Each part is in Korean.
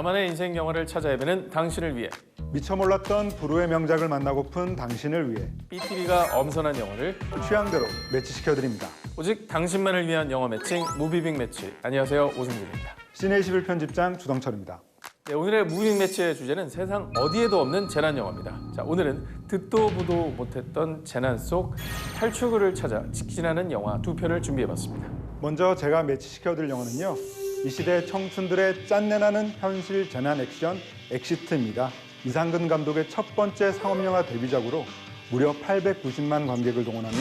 나만의 인생 영화를 찾아 헤매는 당신을 위해 미처 몰랐던 불후의 명작을 만나고픈 당신을 위해 BTV가 엄선한 영화를 취향대로 매치시켜드립니다. 오직 당신만을 위한 영화 매칭 무비빅 매치. 안녕하세요 오승진입니다. 시내21 편집장 주동철입니다. 네, 오늘의 무비빅 매치의 주제는 세상 어디에도 없는 재난 영화입니다. 자 오늘은 듣도 보도 못했던 재난 속 탈출구를 찾아 직진하는 영화 두 편을 준비해봤습니다. 먼저 제가 매치시켜드릴 영화는요. 이 시대 청춘들의 짠내나는 현실 재난 액션 엑시트입니다. 이상근 감독의 첫 번째 상업영화 데뷔작으로 무려 890만 관객을 동원하며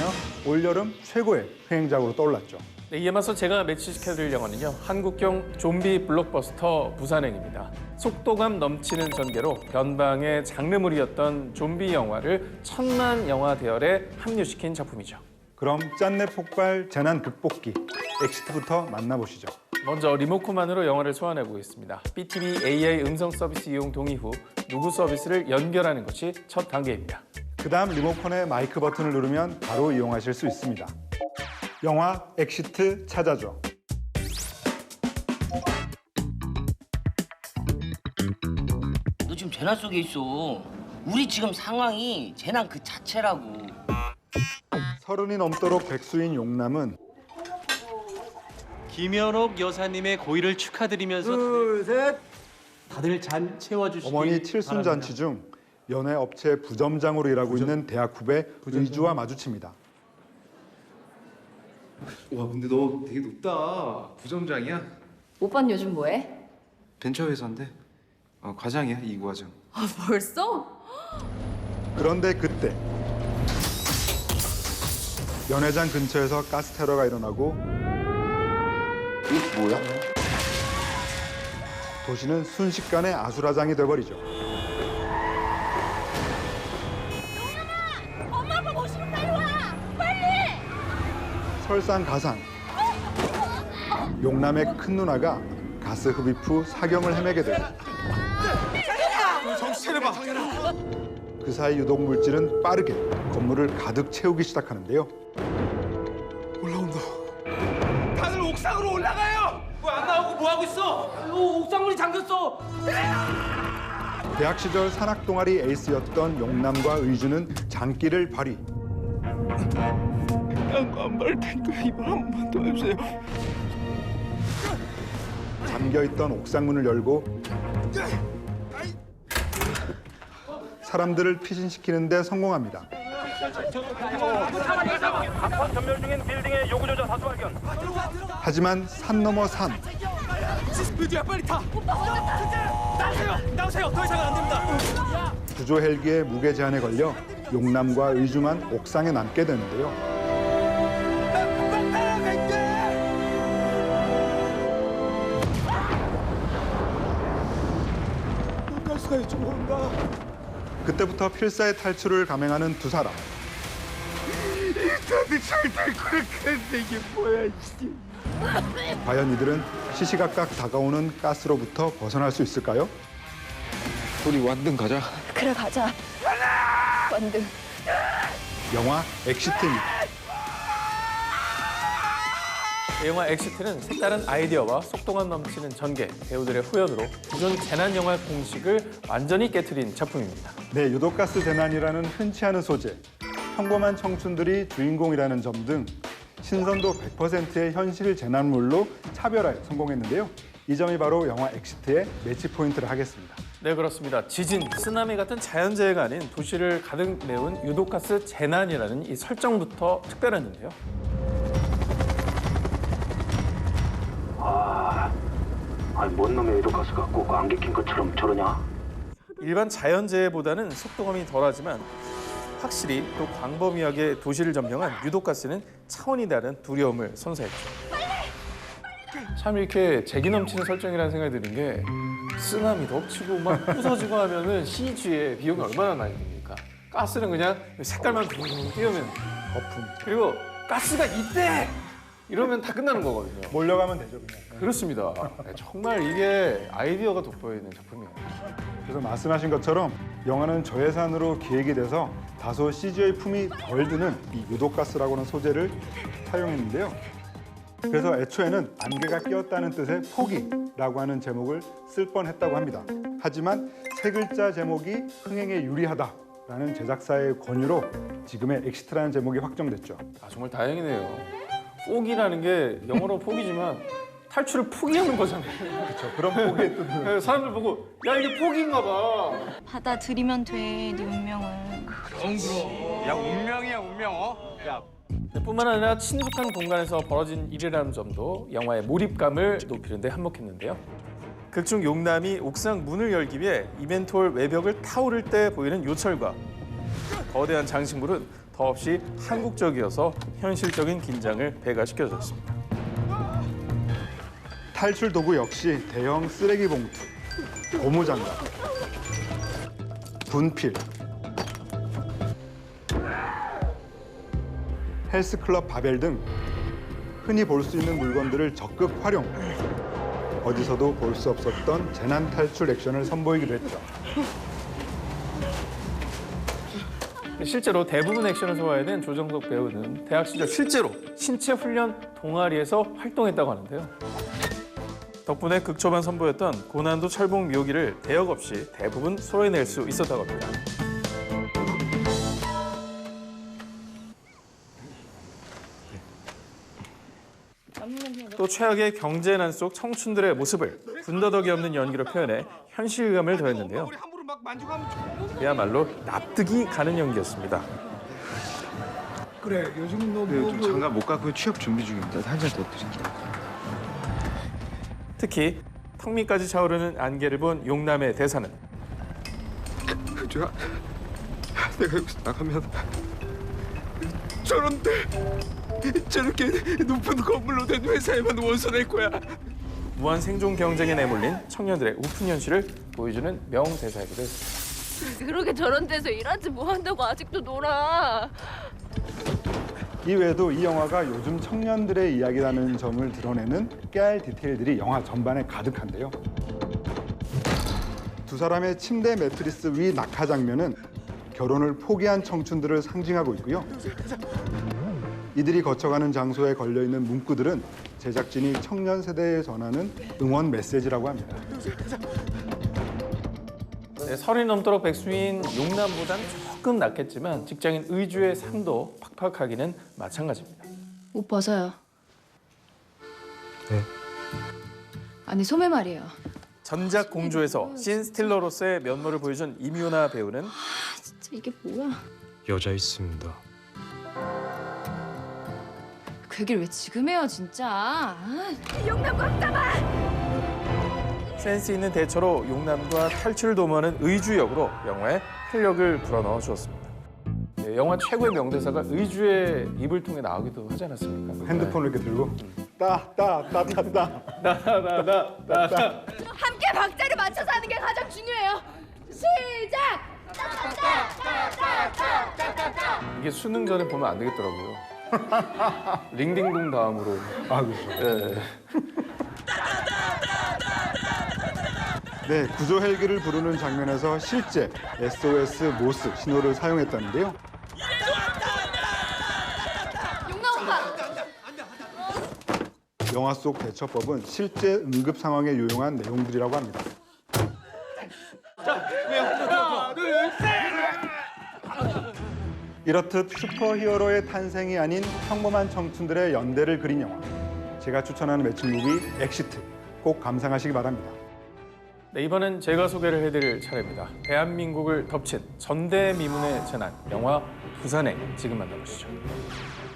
올여름 최고의 흥행작으로 떠올랐죠. 네, 이에 맞서 제가 매치시켜드릴 영화는요 한국형 좀비 블록버스터 부산행입니다 속도감 넘치는 전개로 변방의 장르물이었던 좀비 영화를 천만 영화 대열에 합류시킨 작품이죠 그럼 짠내 폭발 재난 극복기 엑시트부터 만나보시죠. 먼저 리모컨만으로 영화를 소환해 보겠습니다 BTV AI 음성 서비스 이용 동의 후 누구 서비스를 연결하는 것이 첫 단계입니다 그 다음 리모컨의 마이크 버튼을 누르면 바로 이용하실 수 있습니다. 영화 엑시트 찾아줘. 너 지금 재난 속에 있어. 우리 지금 상황이 재난 그 자체라고. 서른이 넘도록 백수인 용남은 김연옥 여사님의 고의를 축하드리면서 다들 잔 채워주시기 어머니 칠순 잔치 중 연애 업체 부점장으로 일하고 있는 대학 후배 의주와 마주칩니다. 와 근데 너 되게 높다 부점장이야? 오빠는 요즘 뭐해? 벤처 회사인데 어, 과장이야 이 과장 아 벌써? 그런데 그때 연회장 근처에서 가스 테러가 일어나고 이게 뭐야? 도시는 순식간에 아수라장이 돼버리죠. 엄마 아빠 모시고 빨리 와! 빨리! 설상가상 용남의 큰 누나가 가스 흡입 후 사경을 헤매게 되고 그 사이 유독 물질은 빠르게 건물을 가득 채우기 시작하는데요. 이거 옥상문이 잠겼어. 대학 시절 산악 동아리 에이스였던 용남과 의주는 장기를 발휘. 잠겨 있던 옥상 문을 열고 사람들을 피신시키는데 성공합니다. 하지만 산 넘어 산 의주야 빨리 타! 나오세요! 나오세요! 더 이상은 안 됩니다! 구조 헬기의 무게 제한에 걸려 용남과 의주만 옥상에 남게 되는데요. 그때부터 필사의 탈출을 감행하는 두 사람. 과연 이들은 시시각각 다가오는 가스로부터 벗어날 수 있을까요? 우리 완등 가자 그래 가자 완등 영화 엑시트입니다. 이 영화 엑시트는 색다른 아이디어와 속도감 넘치는 전개, 배우들의 후연으로 기존 재난 영화 공식을 완전히 깨트린 작품입니다. 네, 유독가스 재난이라는 흔치 않은 소재, 평범한 청춘들이 주인공이라는 점 등 신선도 100%의 현실 재난물로 차별화에 성공했는데요. 이 점이 바로 영화 엑시트의 매치 포인트를 하겠습니다. 네 그렇습니다. 지진, 쓰나미 같은 자연재해가 아닌 도시를 가득 메운 유독가스 재난이라는 이 설정부터 특별했는데요. 아니 뭔 놈의 유독가스가 꼭 안개 낀 것처럼 저러냐? 일반 자연재해보다는 속도감이 덜하지만 확실히 또 광범위하게 도시를 점령한 유독가스는 차원이 다른 두려움을 선사했죠. 참 이렇게 재기 넘치는 설정이라는 생각이 드는 게 쓰나미도 엎치고 막 부서지고 하면은 CG에 비용이 얼마나 많이 듭니까? 가스는 그냥 색깔만 둥둥 띄우면 거품. 그리고 가스가 있대! 이러면 다 끝나는 거거든요. 몰려가면 되죠, 그냥. 그렇습니다. 네, 정말 이게 아이디어가 돋보이는 작품이에요. 그래서 말씀하신 것처럼 영화는 저예산으로 기획이 돼서 다소 CGI 품이 덜 드는 이 유독가스라고 하는 소재를 사용했는데요. 그래서 애초에는 안개가 끼었다는 뜻의 포기라고 하는 제목을 쓸 뻔했다고 합니다. 하지만 세 글자 제목이 흥행에 유리하다라는 제작사의 권유로 지금의 엑시트라는 제목이 확정됐죠. 아 정말 다행이네요. 포기라는 게 영어로 포기지만 탈출을 포기하는 거잖아요. 그렇죠. 그런 포기의 뜻은 그래서 사람들 보고 야 이게 포기인가 봐. 받아들이면 돼, 네 운명을. 야 운명이야 운명 어? 야 뿐만 아니라 친숙한 공간에서 벌어진 일이라는 점도 영화의 몰입감을 높이는 데 한몫했는데요. 극중 용남이 옥상 문을 열기 위해 이벤트홀 외벽을 타오를 때 보이는 요철과 거대한 장식물은 더없이 한국적이어서 현실적인 긴장을 배가시켜줬습니다. 탈출 도구 역시 대형 쓰레기 봉투, 고무장갑, 분필, 헬스클럽 바벨 등 흔히 볼 수 있는 물건들을 적극 활용. 어디서도 볼 수 없었던 재난 탈출 액션을 선보이기도 했죠. 실제로 대부분 액션을 소화해낸 조정석 배우는 대학 시절 실제로 신체 훈련 동아리에서 활동했다고 하는데요. 덕분에 극초반 선보였던 고난도 철봉 묘기를 대역 없이 대부분 소화해낼 수 있었다고 합니다. 또 최악의 경제난 속 청춘들의 모습을 군더더기 없는 연기로 표현해 현실감을 더했는데요. 그야말로 납득이 가는 연기였습니다. 네, 좀 장가 못 가고 취업 준비 중입니다. 한 잔 더 드릴게요. 특히 턱 밑까지 차오르는 안개를 본 용남의 대사는 제가 내가 여기서 나가면 저런데 저렇게 높은 건물로 된 회사에만 원서 낼 거야. 무한 생존 경쟁에 내몰린 청년들의 우픈 현실을 보여주는 명대사이기도 했습니다. 그렇게 저런 데서 일하지 뭐 한다고 아직도 놀아. 이외에도 이 영화가 요즘 청년들의 이야기라는 점을 드러내는 깨알 디테일들이 영화 전반에 가득한데요. 두 사람의 침대 매트리스 위 낙하 장면은 결혼을 포기한 청춘들을 상징하고 있고요. 이들이 거쳐가는 장소에 걸려 있는 문구들은 제작진이 청년 세대에 전하는 응원 메시지라고 합니다. 네, 설이 넘도록 백수인 용남보단 조금 낫겠지만 직장인 의주의 삶도 팍팍하기는 마찬가지입니다. 옷 벗어요. 네. 아니 소매 말이에요. 전작 공주에서 신 스틸러로서의 면모를 보여준 이미우나 배우는 진짜 이게 뭐야? 여자 있습니다. 그 얘기를 왜 지금 해요 진짜? 아. 센스 있는 대처로 용남과 탈출을 도모하는 의주 역으로 영화에 활력을 불어넣어 주었습니다. 네, 영화 최고의 명대사가 의주의 입을 통해 나오기도 하지 않았습니까? 핸드폰을 이렇게 들고 따따따따따 나나나나 함께 박자를 맞춰서 하는 게 가장 중요해요. 시작. 이게 수능 전에 보면 안 되겠더라고요. 링딩동 다음으로. 아 그렇죠. 예. 네, 구조 헬기를 부르는 장면에서 실제 SOS 모스 신호를 사용했다는데요. 영화 속 대처법은 실제 응급 상황에 요용한 내용들이라고 합니다. 이렇듯 슈퍼히어로의 탄생이 아닌 평범한 청춘들의 연대를 그린 영화. 제가 추천하는 매칭 무비 엑시트 꼭 감상하시기 바랍니다. 네, 이번엔 제가 소개를 해드릴 차례입니다. 대한민국을 덮친 전대미문의 재난, 영화 부산행 지금 만나보시죠.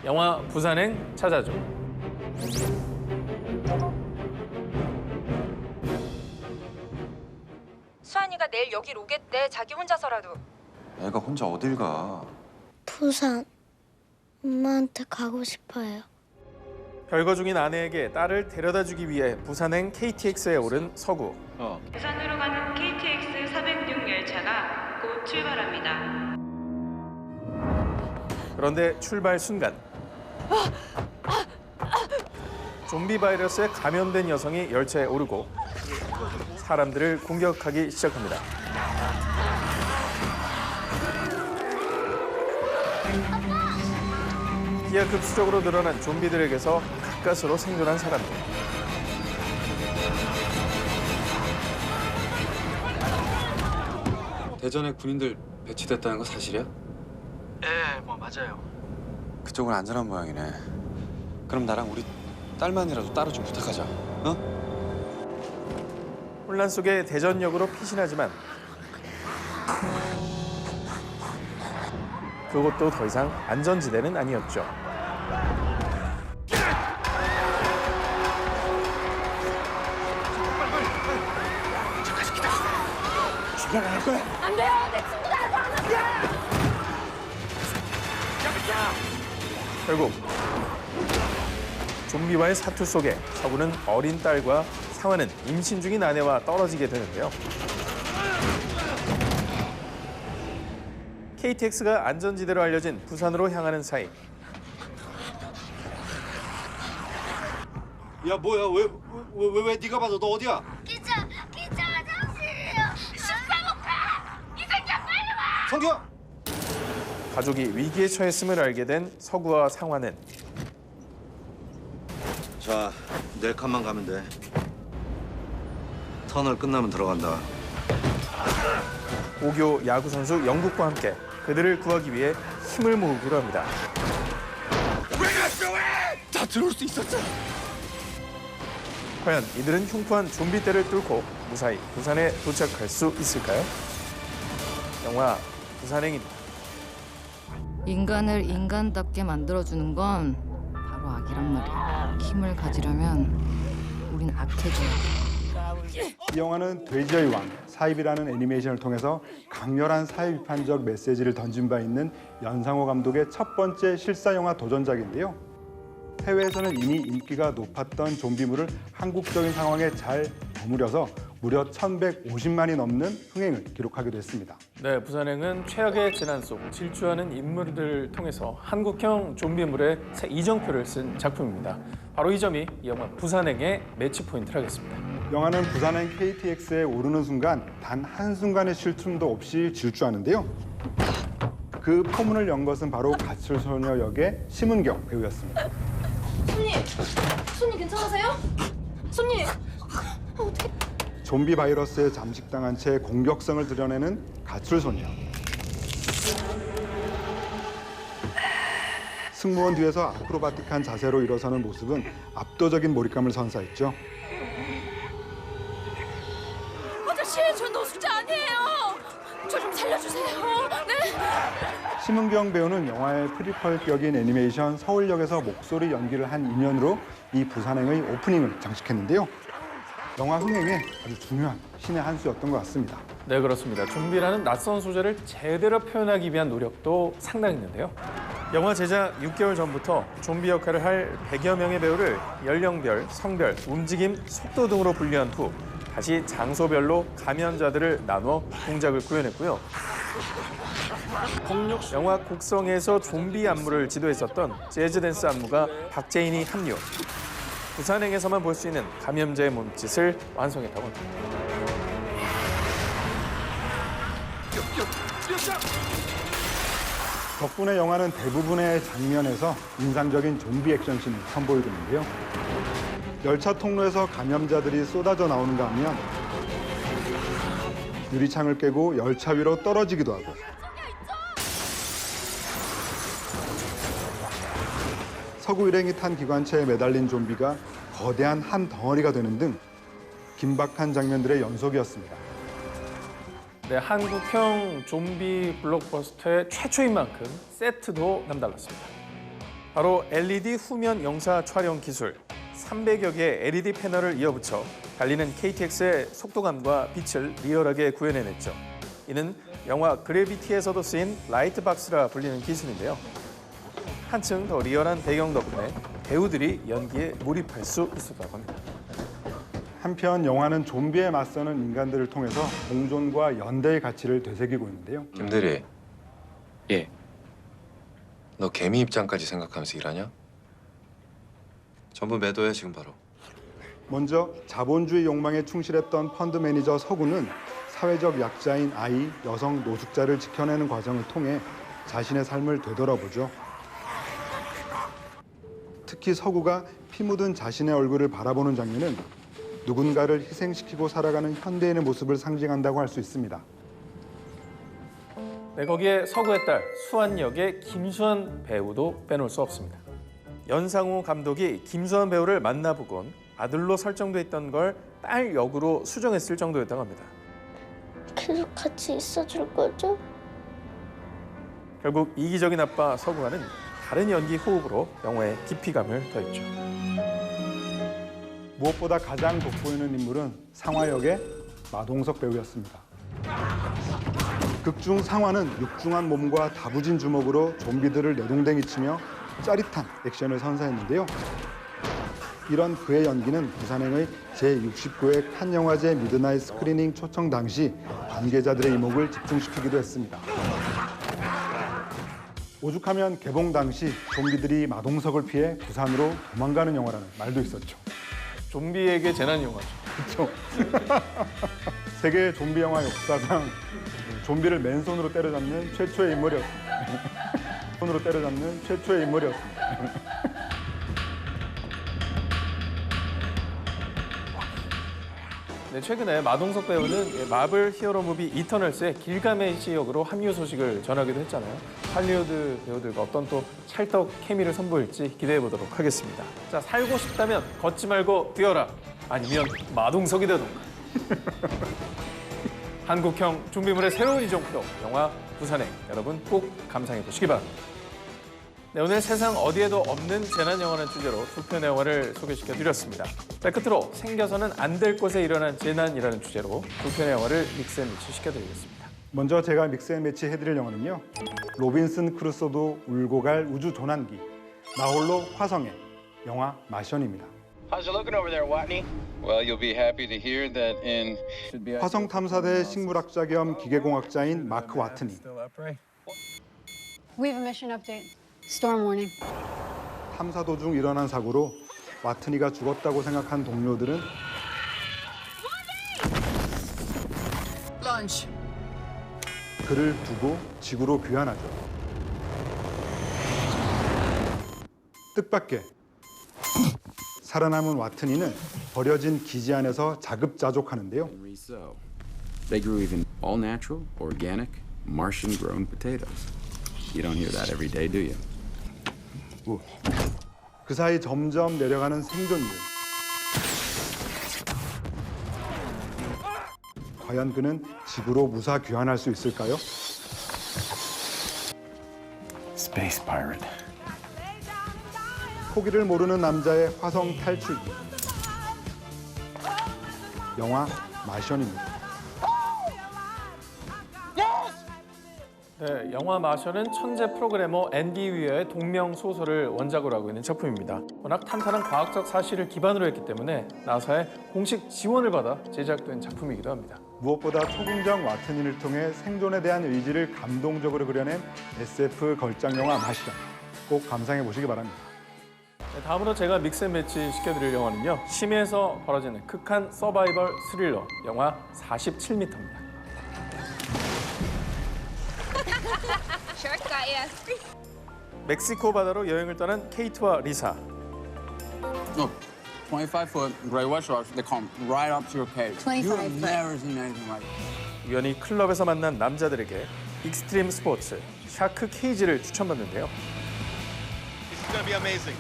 영화 부산행 찾아줘. 수환이가 내일 여길 오겠대, 자기 혼자서라도. 애가 혼자 어딜 가? 부산 엄마한테 가고 싶어요. 별거 중인 아내에게 딸을 데려다 주기 위해 부산행 KTX에 오른 서구. 부산으로 가는 KTX 406 열차가 곧 출발합니다. 그런데 출발 순간 좀비 바이러스에 감염된 여성이 열차에 오르고 사람들을 공격하기 시작합니다. 기하급수적으로 늘어난 좀비들에게서 가까스로 생존한 사람들. 대전에 군인들 배치됐다는 거 사실이야? 예, 뭐 맞아요. 그쪽은 안전한 모양이네. 그럼 나랑 우리 딸만이라도 따로 좀 부탁하자. 어? 혼란 속에 대전역으로 피신하지만 그것도 더 이상 안전지대는 아니었죠. 안 돼요. 내 친구가 나왔어. 결국 좀비와의 사투 속에 서구는 어린 딸과 상화는 임신 중인 아내와 떨어지게 되는데요. KTX가 안전지대로 알려진 부산으로 향하는 사이 야 뭐야 왜 왜왜왜 네가 봐도 너 어디야? 기 성규야. 가족이 위기에 처했음을 알게 된 서구와 상화는 자, 네 칸만 가면 돼. 터널 끝나면 들어간다. 고교 야구 선수 영국과 함께 그들을 구하기 위해 힘을 모으기로 합니다. 다 들어올 수 있었죠. 과연 이들은 흉포한 좀비 떼를 뚫고 무사히 부산에 도착할 수 있을까요? 영화 부산행입니다. 인간을 인간답게 만들어주는 건 바로 악이란 말이야. 힘을 가지려면 우린 악해져야 돼. 이 영화는 돼지의 왕, 사입이라는 애니메이션을 통해서 강렬한 사회 비판적 메시지를 던진 바 있는 연상호 감독의 첫 번째 실사 영화 도전작인데요. 해외에서는 이미 인기가 높았던 좀비물을 한국적인 상황에 잘 버무려서 무려 1,150만이 넘는 흥행을 기록하기도 했습니다. 네, 부산행은 최악의 재난 속 질주하는 인물들을 통해서 한국형 좀비물의 새 이정표를 쓴 작품입니다. 바로 이 점이 이 영화 부산행의 매치 포인트를 하겠습니다. 영화는 부산행 KTX에 오르는 순간 단 한순간의 쉴 틈도 없이 질주하는데요. 그 포문을 연 것은 바로 가출소녀 역의 심은경 배우였습니다. 손님, 손님 괜찮으세요? 손님. 좀비 바이러스에 잠식당한 채 공격성을 드러내는 가출소녀. 승무원 뒤에서 아크로바틱한 자세로 일어서는 모습은 압도적인 몰입감을 선사했죠. 아저씨, 저 노숙자 아니에요. 저 좀 살려주세요. 네. 심은경 배우는 영화의 프리퀄격인 애니메이션 서울역에서 목소리 연기를 한 인연으로 이 부산행의 오프닝을 장식했는데요. 영화 흥행에 아주 중요한 신의 한 수였던 것 같습니다. 네, 그렇습니다. 좀비라는 낯선 소재를 제대로 표현하기 위한 노력도 상당했는데요. 영화 제작 6개월 전부터 좀비 역할을 할 100여 명의 배우를 연령별, 성별, 움직임, 속도 등으로 분류한 후 다시 장소별로 감염자들을 나눠 동작을 구현했고요. 영화 곡성에서 좀비 안무를 지도했었던 재즈 댄스 안무가 박재인이 합류. 부산행에서만 볼 수 있는 감염자의 몸짓을 완성했다고 합니다. 덕분에 영화는 대부분의 장면에서 인상적인 좀비 액션씬을 선보이는데요. 열차 통로에서 감염자들이 쏟아져 나오는가 하면 유리창을 깨고 열차 위로 떨어지기도 하고 서구 일행이 탄 기관차에 매달린 좀비가 거대한 한 덩어리가 되는 등 긴박한 장면들의 연속이었습니다. 네, 한국형 좀비 블록버스터의 최초인 만큼 세트도 남달랐습니다. 바로 LED 후면 영사 촬영 기술, 300여 개의 LED 패널을 이어붙여 달리는 KTX의 속도감과 빛을 리얼하게 구현해냈죠. 이는 영화 그래비티에서도 쓰인 라이트박스라 불리는 기술인데요. 한층 더 리얼한 배경 덕분에 배우들이 연기에 몰입할 수 있었다고 합니다. 한편 영화는 좀비에 맞서는 인간들을 통해서 공존과 연대의 가치를 되새기고 있는데요. 김대리. 예. 너 개미 입장까지 생각하면서 일하냐? 전부 매도해 지금 바로. 먼저 자본주의 욕망에 충실했던 펀드 매니저 서구는 사회적 약자인 아이, 여성, 노숙자를 지켜내는 과정을 통해 자신의 삶을 되돌아보죠. 특히 서구가 피 묻은 자신의 얼굴을 바라보는 장면은 누군가를 희생시키고 살아가는 현대인의 모습을 상징한다고 할 수 있습니다. 네, 거기에 서구의 딸 수환 역의 김수환 배우도 빼놓을 수 없습니다. 연상호 감독이 김수환 배우를 만나보곤 아들로 설정돼 있던 걸 딸 역으로 수정했을 정도였다고 합니다. 계속 같이 있어줄 거죠? 결국 이기적인 아빠 서구와는 다른 연기 호흡으로 영화에 깊이감을 더했죠. 무엇보다 가장 돋보이는 인물은 상화 역의 마동석 배우였습니다. 극중 상화는 육중한 몸과 다부진 주먹으로 좀비들을 내동댕이 치며 짜릿한 액션을 선사했는데요. 이런 그의 연기는 부산행의 제69회 칸 영화제 미드나잇 스크리닝 초청 당시 관계자들의 이목을 집중시키기도 했습니다. 오죽하면 개봉 당시 좀비들이 마동석을 피해 부산으로 도망가는 영화라는 말도 있었죠. 좀비에게 재난 영화죠. 그렇죠. 세계 좀비 영화 역사상 좀비를 맨손으로 때려잡는 최초의 인물이었습니다. 손으로 때려잡는 최초의 인물이었습니다. 네, 최근에 마동석 배우는 마블 히어로 무비 이터널스의 길가메시 역으로 합류 소식을 전하기도 했잖아요. 할리우드 배우들과 어떤 또 찰떡 케미를 선보일지 기대해 보도록 하겠습니다. 자, 살고 싶다면 걷지 말고 뛰어라. 아니면 마동석이 되던가. 한국형 좀비물의 새로운 이종 프로 영화 부산행 여러분 꼭 감상해 보시기 바랍니다. 네, 오늘 세상 어디에도 없는 재난 영화라는 주제로 두 편의 영화를 소개시켜 드렸습니다. 자, 끝으로 생겨서는 안 될 곳에 일어난 재난이라는 주제로 두 편의 영화를 믹스앤미치 시켜 드리겠습니다. 먼저 제가 믹스앤매치 해드릴 영화는요. 로빈슨 크루소도 울고 갈 우주 조난기 나홀로 화성의 영화 마션입니다. How's it looking over there, Watney? Well, you'll be happy to hear that in 화성 탐사대 식물학자 겸 기계공학자인 마크 와트니 We have a mission update. Storm warning. 탐사 도중 일어난 사고로 와트니가 죽었다고 생각한 동료들은 Lunch. 그를 두고 지구로 귀환하죠. 뜻밖의 살아남은 와트니는 버려진 기지 안에서 자급자족하는데요. They grew even all natural, organic, Martian grown potatoes. You don't hear that every day, do you? 그 사이 점점 내려가는 생존율. 과연 그는 지구로 무사 귀환할 수 있을까요? Space pirate. 포기를 모르는 남자의 화성 탈출기. 영화 마션입니다. 네, 영화 마션은 천재 프로그래머 앤디 위어의 동명 소설을 원작으로 하고 있는 작품입니다. 워낙 탄탄한 과학적 사실을 기반으로 했기 때문에 나사의 공식 지원을 받아 제작된 작품이기도 합니다. 무엇보다 초긍정 와트니를 통해 생존에 대한 의지를 감동적으로 그려낸 SF 걸작 영화 마션. 꼭 감상해 보시기 바랍니다. 네, 다음으로 제가 믹스앤매치 시켜드릴 영화는요. 심해에서 벌어지는 극한 서바이벌 스릴러 영화 47m입니다. 멕시코 바다로 여행을 떠난 케이트와 리사. Look, 25 foot gray white sharks, they come right up to your cage. 25 You have foot. never seen anything like it. 우연히 클럽에서 만난 남자들에게 익스트림 스포츠 샤크 케이지를 추천받는데요. This is gonna be amazing.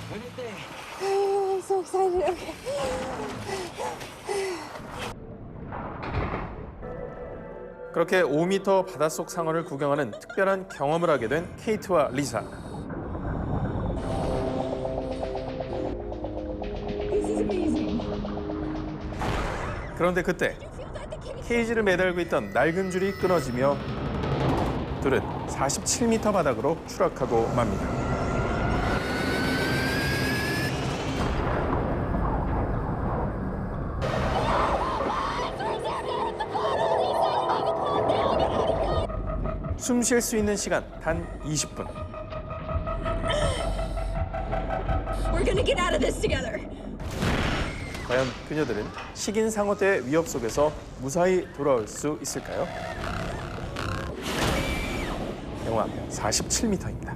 I'm so excited. Okay. 그렇게 5m 바닷속 상어를 구경하는 특별한 경험을 하게 된 케이트와 리사. 그런데 그때 케이지를 매달고 있던 낡은 줄이 끊어지며 둘은 47m 바닥으로 추락하고 맙니다. 숨 쉴 수 있는 시간 단 20분. We're gonna get out of this together. 과연 그녀들은 식인 상어 때의 위협 속에서 무사히 돌아올 수 있을까요? 영화 47m입니다.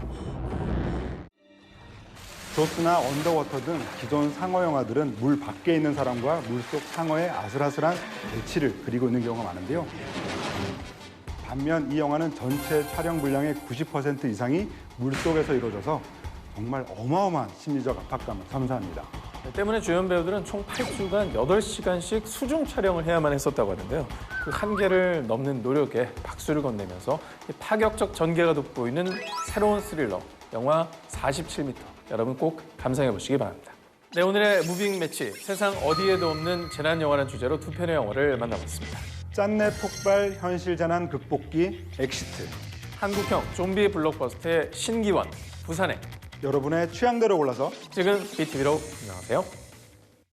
조스나 언더워터 등 기존 상어 영화들은 물 밖에 있는 사람과 물속 상어의 아슬아슬한 대치를 그리고 있는 경우가 많은데요. 반면 이 영화는 전체 촬영 분량의 90% 이상이 물속에서 이루어져서 정말 어마어마한 심리적 압박감을 선사합니다. 때문에 주연 배우들은 총 8주간 8시간씩 수중 촬영을 해야만 했었다고 하는데요. 그 한계를 넘는 노력에 박수를 건네면서 이 파격적 전개가 돋보이는 새로운 스릴러 영화 47m 여러분 꼭 감상해 보시기 바랍니다. 네 오늘의 무빙 매치 세상 어디에도 없는 재난 영화라는 주제로 두 편의 영화를 만나봤습니다. 짠내 폭발 현실 재난 극복기 엑시트 한국형 좀비 블록버스터의 신기원 부산행 여러분의 취향대로 골라서 지금 BTV로 안녕하세요.